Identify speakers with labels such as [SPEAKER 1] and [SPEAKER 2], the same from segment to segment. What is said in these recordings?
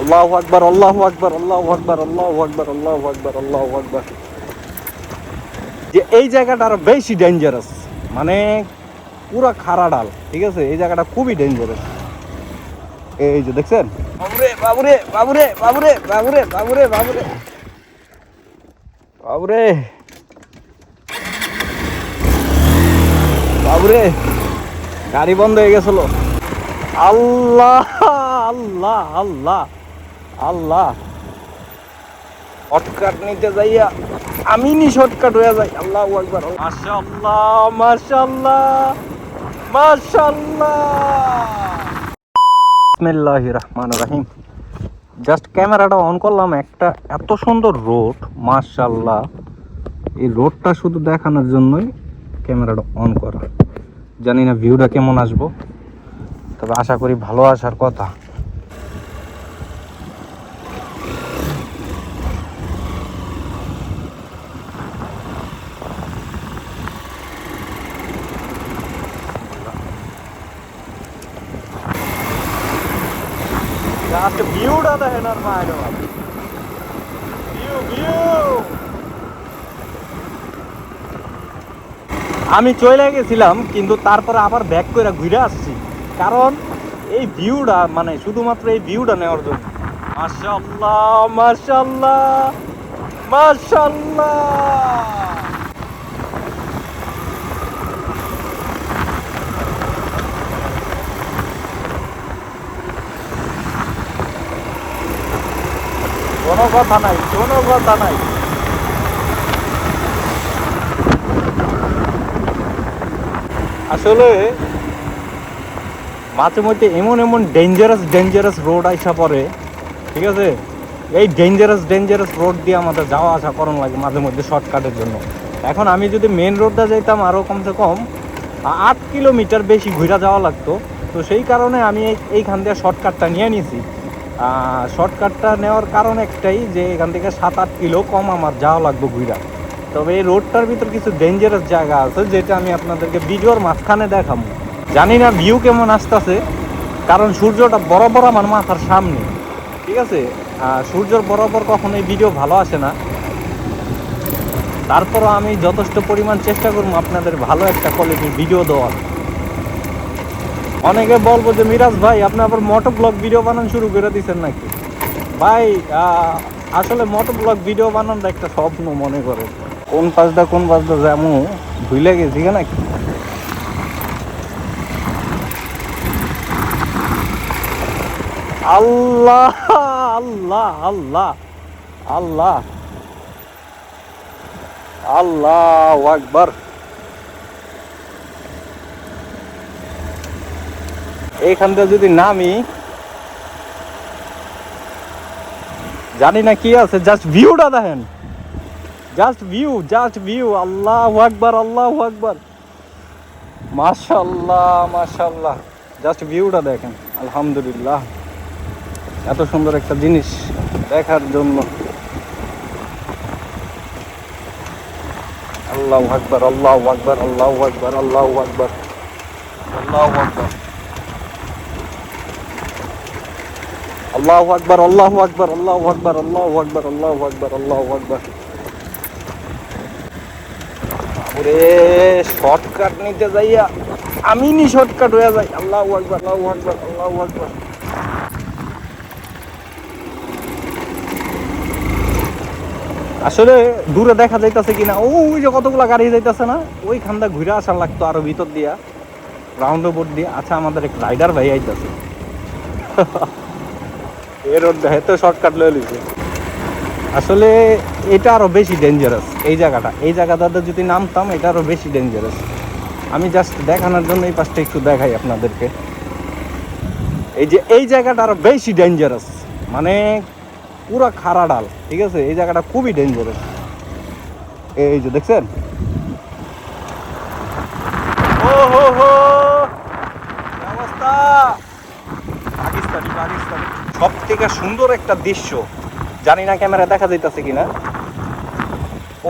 [SPEAKER 1] আল্লাহু আকবার আল্লাহু আকবার আল্লাহু আকবার আল্লাহু আকবার আল্লাহু আকবার আল্লাহু আকবার। যে এই জায়গাটা আরও বেশি ডেঞ্জারাস মানে পুরো খাড়া ডাল, ঠিক আছে? এই জায়গাটা খুবই ডেঞ্জারাস এই যে দেখছেন? বাবুরে বাবুরে বাবুরে বাবুরে বাবুরে বাবুরে বাবুরে। বাবুরে। বাবুরে, গাড়ি বন্ধ হয়ে গেছিল। আল্লাহ আল্লাহ আল্লাহ। আল্লাহ। শর্টকাট নিতে যাইয়া আমি নি শর্টকাট হয়ে যাই। আল্লাহ একবার মাশাআল্লাহ মাশাআল্লাহ বিসমিল্লাহির রহমানির জাস্ট ক্যামেরাটা অন করলাম, একটা এত সুন্দর রোড মাশাআল্লাহ। এই রোডটা শুধু দেখানোর জন্যই ক্যামেরাটা অন করা। জানি না ভিউটা কেমন আসব। তবে আশা করি ভালো আসার কথা। আর মায়ের ভিউ ভিউ আমি চলে গেছিলাম, কিন্তু তারপরে আবার ব্যাক করে ঘুরে আসছি। কারণ এই ভিউটা মানে শুধুমাত্র এই ভিউটা নেওয়ার জন্য। মাশাল্লাহ মাশাল্লাহ মাশাল্লাহ কোনো কথা নাই, কোনো কথা নাই। আসলে মাঝে মধ্যে এমন এমন ডেঞ্জারাস ডেঞ্জারাস রোড আইসা পড়ে, ঠিক আছে? এই ডেঞ্জারাস ডেঞ্জারাস রোড দিয়ে আমাদের যাওয়া আসা করানো লাগে মাঝে মধ্যে শর্টকাটের জন্য। এখন আমি যদি মেন রোডটা যাইতাম আরও কমসে কম আট কিলোমিটার বেশি ঘুরা যাওয়া লাগতো। তো সেই কারণে আমি এই- এইখান দিয়ে শর্টকাটটা নিয়ে নিয়েছি শর্টকাটটা নেওয়ার কারণ একটাই যে এখান থেকে সাত আট কিলো কম আমার যাওয়া লাগবে ঘুরা তবে এই রোডটার ভিতর কিছু ডেঞ্জারাস জায়গা আছে, যেটা আমি আপনাদেরকে ভিডিওর মাঝখানে দেখাবো। জানি না ভিউ কেমন আসতেছে, কারণ সূর্যটা বরাবর আমার মাথার সামনে। ঠিক আছে? সূর্যর বরাবর কখন এই ভিডিও ভালো আসে না। তারপরও আমি যথেষ্ট পরিমাণ চেষ্টা করব আপনাদের ভালো একটা কোয়ালিটির ভিডিও দেওয়ার। অনেকে বলব যে, মিরাজ ভাই, আপনি আবার মোটো ব্লগ ভিডিও বানান শুরু করে দিচ্ছেন নাকি? ভাই আসলে মোটো ব্লগ ভিডিও বানানোর একটা স্বপ্ন মনে করে। কোন পাশটা কোন পাশটা যেমন ভুলে গেছি নাকি আল্লাহ আল্লাহ আল্লাহ আল্লাহ আল্লাহ আকবার। এইখান থেকে যদি নামি, জানি না কি আছে জাস্ট ভিউটা দেখেন। জাস্ট ভিউ জাস্ট ভিউ আল্লাহ আকবার আল্লাহ আকবার। মাশাল্লাহ মাশাল্লাহ জাস্ট ভিউটা দেখেন, আলহামদুলিল্লাহ। এত সুন্দর একটা জিনিস দেখার জন্য। আল্লাহ আকবার আল্লাহ আকবার আল্লাহ আকবার আল্লাহ আকবার আল্লাহ আকবার। আল্লাহ আকবার আল্লাহ আকবার আল্লাহ আকবার আল্লাহ আকবার আল্লাহ আকবার আল্লাহ আকবার। ওরে শর্টকাট নিতে যাইয়া আমি নি শর্টকাট হয়ে যাই। আল্লাহ আকবার আল্লাহ আকবার আল্লাহ আকবার। আসলে দূরে দেখা যাইতাছে কিনা, ওই যে কতগুলা গাড়ি যাইতেছে না ওই খান্দা ঘুরে আসার লাগতো আরও ভিতর দিয়া রাউন্ড বোর্ড দিয়ে। আচ্ছা আমাদের এক রাইডার ভাই আইতাছে। এ রোড তো শর্টকাট লয়ে লিছে আসলে এটা আরও বেশি ডেঞ্জারাস এই জায়গাটা। এই জায়গাটাতে যদি নামতাম, এটা আরও বেশি ডেঞ্জারাস আমি জাস্ট দেখানোর জন্য এই পাশটা একটু দেখাই আপনাদেরকে। এই যে, এই জায়গাটা আরও বেশি ডেঞ্জারাস মানে পুরো খাড়া ডাল, ঠিক আছে? এই জায়গাটা খুবই ডেঞ্জারাস এই যে, দেখছেন? ও হো হো সব থেকে সুন্দর একটা দৃশ্য। জানি না ক্যামেরা দেখা যাইতাছে কিনা।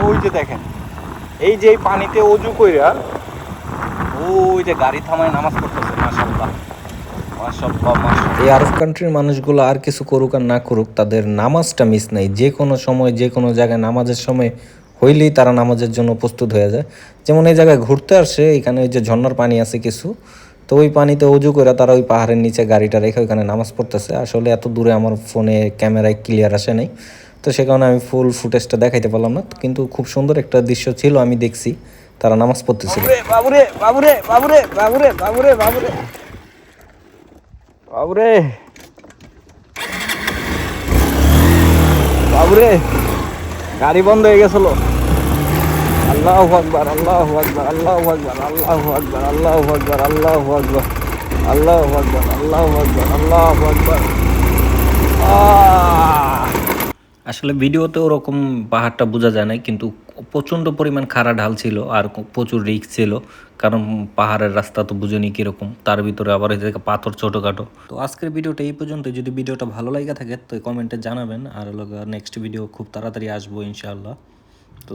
[SPEAKER 1] ওই যে দেখেন, এই যে পানিতে অজু কইরা ওই যে গাড়ি থামায় নামাজ পড়তেছে, মাশাআল্লাহ।
[SPEAKER 2] এই আরব কান্ট্রির মানুষগুলো আর কিছু করুক আর না করুক, তাদের নামাজটা মিস নাই। যে কোনো সময়, যে কোনো জায়গায় নামাজের সময় হইলেই তারা নামাজের জন্য প্রস্তুত হয়ে যায়। যেমন এই জায়গায় ঘুরতে আসে, এখানে ওই যে ঝর্ণার পানি আছে কিছু। তো ওই পানিতে উজু করে তারা ওই পাহাড়ের নিচে গাড়িটা রেখে ওইখানে নামাজ পড়তেছে। আসলে এত দূরে আমার ফোনে ক্যামেরায় ক্লিয়ার আসে নাই। তো সে কারণে আমি ফুল ফুটেজটা দেখাইতে পারলাম না। কিন্তু খুব সুন্দর একটা দৃশ্য ছিল, আমি দেখছি। তারা নামাজ পড়তেছিল।
[SPEAKER 1] বাবুরে বাবুরে বাবুরে বাবুরে বাবুরে বাবুরে। বাবুরে। বাবুরে। গাড়ি বন্ধ হয়ে গেছিল। আল্লাহ আকবার আল্লাহ আকবার আল্লাহ আকবার আল্লাহ আকবার আল্লাহ আকবার আল্লাহ আকবার আল্লাহ আকবার আল্লাহ আকবার আল্লাহ আকবার।
[SPEAKER 2] আসলে ভিডিওতে ওরকম পাহাড়টা বোঝা যায় না কিন্তু প্রচণ্ড পরিমাণ খাড়া ঢাল ছিল আর প্রচুর রিক্স ছিল, কারণ পাহাড়ের রাস্তা তো বুঝেনি কীরকম, তার ভিতরে আবার পাথর ছোটোখাটো। তো আজকের ভিডিওটা এই পর্যন্ত যদি ভিডিওটা ভালো লাগে থাকে তো কমেন্টে জানাবেন, আর নেক্সট ভিডিও খুব তাড়াতাড়ি আসব ইনশাআল্লাহ। তো